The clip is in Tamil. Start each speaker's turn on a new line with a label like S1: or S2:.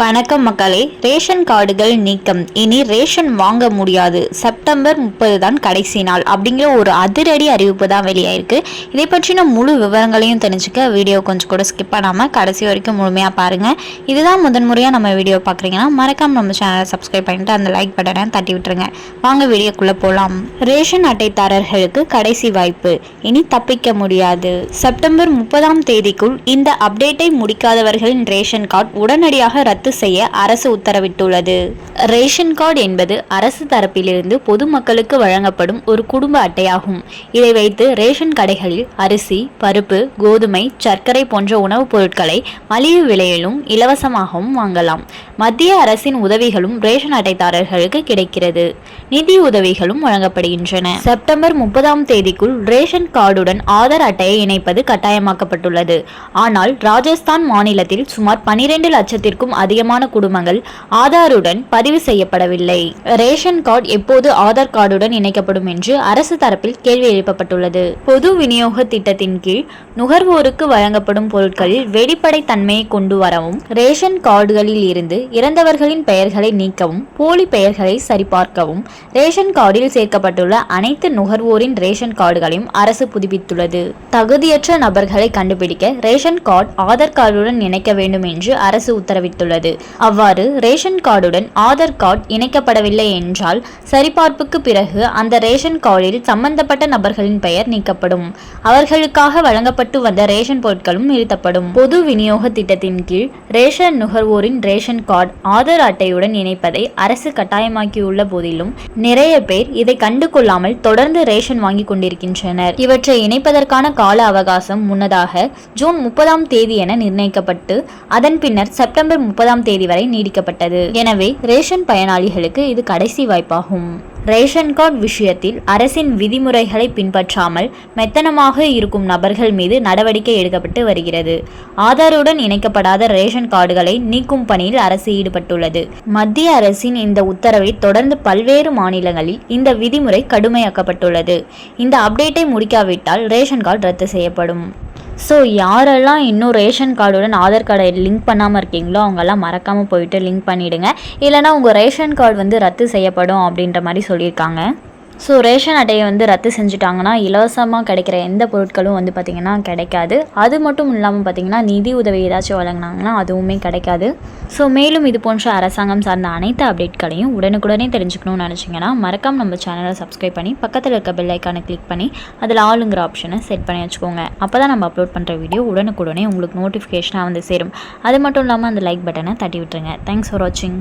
S1: வணக்கம் மக்களே. ரேஷன் கார்டுகள் நீக்கம். இனி ரேஷன் வாங்க முடியாது. செப்டம்பர் முப்பது தான் கடைசி நாள் அப்படிங்கிற ஒரு அதிரடி அறிவிப்பு தான் வெளியாயிருக்கு. இதை பற்றின முழு விவரங்களையும் தெரிஞ்சுக்க வீடியோ கொஞ்சம் கூட ஸ்கிப் பண்ணாமல் கடைசி வரைக்கும் முழுமையாக பாருங்கள் இதுதான் முதன்முறையாக நம்ம வீடியோ பார்க்குறீங்கன்னா மறக்காம நம்ம சேனலை சப்ஸ்கிரைப் பண்ணிட்டு அந்த லைக் பட்டனை தட்டி விட்டுருங்க. வாங்க வீடியோக்குள்ளே போகலாம் ரேஷன் அட்டைதாரர்களுக்கு கடைசி வாய்ப்பு. இனி தப்பிக்க முடியாது. செப்டம்பர் முப்பதாம் தேதிக்குள் இந்த அப்டேட்டை முடிக்காதவர்களின் ரேஷன் கார்டு உடனடியாக ரத்து ரத்து செய்ய அரசு உத்தரவிட்டுள்ளது. ரேஷன் கார்டு என்பது அரசு தரப்பிலிருந்து பொதுமக்களுக்கு வழங்கப்படும் ஒரு குடும்ப அட்டையாகும். இதை வைத்து ரேஷன் கடைகளில் அரிசி பருப்பு கோதுமை சர்க்கரை போன்ற உணவுப் பொருட்களை மலிவு விலையிலும் இலவசமாகவும் வாங்கலாம். மத்திய அரசின் உதவிகளும் ரேஷன் அட்டைதாரர்களுக்கு கிடைக்கிறது. நிதி உதவிகளும் வழங்கப்படுகின்றன. செப்டம்பர் முப்பதாம் தேதிக்குள் ரேஷன் கார்டுடன் ஆதார் அட்டையை இணைப்பது கட்டாயமாக்கப்பட்டுள்ளது. ஆனால் ராஜஸ்தான் மாநிலத்தில் சுமார் பனிரெண்டு லட்சத்திற்கும் அதிக அதிகமான குடும்பங்கள் ஆதாருடன் பதிவு செய்யப்படவில்லை. ரேஷன் கார்டு எப்போது ஆதார் கார்டுடன் இணைக்கப்படும் என்று அரசு தரப்பில் கேள்வி எழுப்பப்பட்டுள்ளது. பொது விநியோக திட்டத்தின் கீழ் நுகர்வோருக்கு வழங்கப்படும் பொருட்களில் வெளிப்படை தன்மையை கொண்டு வரவும் ரேஷன் கார்டுகளில் இருந்து இறந்தவர்களின் பெயர்களை நீக்கவும் போலி பெயர்களை சரிபார்க்கவும் ரேஷன் கார்டில் சேர்க்கப்பட்டுள்ள அனைத்து நுகர்வோரின் ரேஷன் கார்டுகளையும் அரசு புதுப்பித்துள்ளது. தகுதியற்ற நபர்களை கண்டுபிடிக்க ரேஷன் கார்டு ஆதார் கார்டுடன் இணைக்க வேண்டும் என்று அரசு உத்தரவிட்டுள்ளது. அவ்வாறு ரேஷன் கார்டுடன் ஆதார் கார்டு இணைக்கப்படவில்லை என்றால் சரிபார்ப்புக்கு பிறகு அந்த ரேஷன் கார்டில் சம்பந்தப்பட்ட நபர்களின் பெயர் நீக்கப்படும். அவர்களுக்காக வழங்கப்பட்டு வந்த ரேஷன் பொருட்களும் நிறுத்தப்படும். பொது விநியோக திட்டத்தின் கீழ் ரேஷன் நுகர்வோரின் ரேஷன் கார்டு ஆதார் அட்டையுடன் இணைப்பதை அரசு கட்டாயமாக்கியுள்ள போதிலும் நிறைய பேர் இதை கண்டு கொள்ளாமல் தொடர்ந்து ரேஷன் வாங்கி கொண்டிருக்கின்றனர். இவற்றை இணைப்பதற்கான கால அவகாசம் முன்னதாக ஜூன் முப்பதாம் தேதி என நிர்ணயிக்கப்பட்டு அதன் பின்னர் செப்டம்பர் முப்பது முப்பதாம் தேதி வரை நீடிக்கப்பட்டது. எனவே ரேஷன் பயனாளிகளுக்கு இது கடைசி வாய்ப்பாகும். ரேஷன் கார்டு விஷயத்தில் அரசின் விதிமுறைகளை பின்பற்றாமல் மெத்தனமாக இருக்கும் நபர்கள் மீது நடவடிக்கை எடுக்கப்பட்டு வருகிறது. ஆதாருடன் இணைக்கப்படாத ரேஷன் கார்டுகளை நீக்கும் பணியில் அரசு ஈடுபட்டுள்ளது. மத்திய அரசின் இந்த உத்தரவை தொடர்ந்து பல்வேறு மாநிலங்களில் இந்த விதிமுறை கடுமையாக்கப்பட்டுள்ளது. இந்த அப்டேட்டை முடிக்காவிட்டால் ரேஷன் கார்டு ரத்து செய்யப்படும். ஸோ யாரெல்லாம் இன்னும் ரேஷன் கார்டுடன் ஆதார் கார்டை லிங்க் பண்ணாமல் இருக்கீங்களோ அவங்கெல்லாம் மறக்காமல் போயிட்டு லிங்க் பண்ணிவிடுங்க இல்லைனா உங்கள் ரேஷன் கார்டு வந்து ரத்து செய்யப்படும் அப்படின்ற மாதிரி சொல்லியிருக்காங்க. ஸோ ரேஷன் அட்டையை வந்து ரத்து செஞ்சுட்டாங்கன்னா இலவசமாக கிடைக்கிற எந்த பொருட்களும் வந்து பார்த்திங்கன்னா கிடைக்காது. அது மட்டும் இல்லாமல் பார்த்திங்கன்னா நிதி உதவி ஏதாச்சும் வழங்கினாங்கன்னா அதுவுமே கிடைக்காது. ஸோ மேலும் இது போன்ற அரசாங்கம் சார்ந்த அனைத்து அப்டேட்களையும் உடனுக்குடனே தெரிஞ்சுக்கணும்னு நினச்சிங்கன்னா மறக்காம நம்ம சேனலை சப்ஸ்கிரைப் பண்ணி பக்கத்தில் இருக்க பெல் ஐக்கானை கிளிக் பண்ணி அதில் ஆளுங்கிற ஆப்ஷனை செட் பண்ணி வச்சுக்கோங்க. அப்போ தான் நம்ம அப்லோட் பண்ணுற வீடியோ உடனுக்குடனே உங்களுக்கு நோட்டிஃபிகேஷனாக வந்து சேரும். அது மட்டும் இல்லாமல் அந்த லைக் பட்டனை தட்டி விட்டுருங்க. தேங்க்ஸ் ஃபார் வாட்சிங்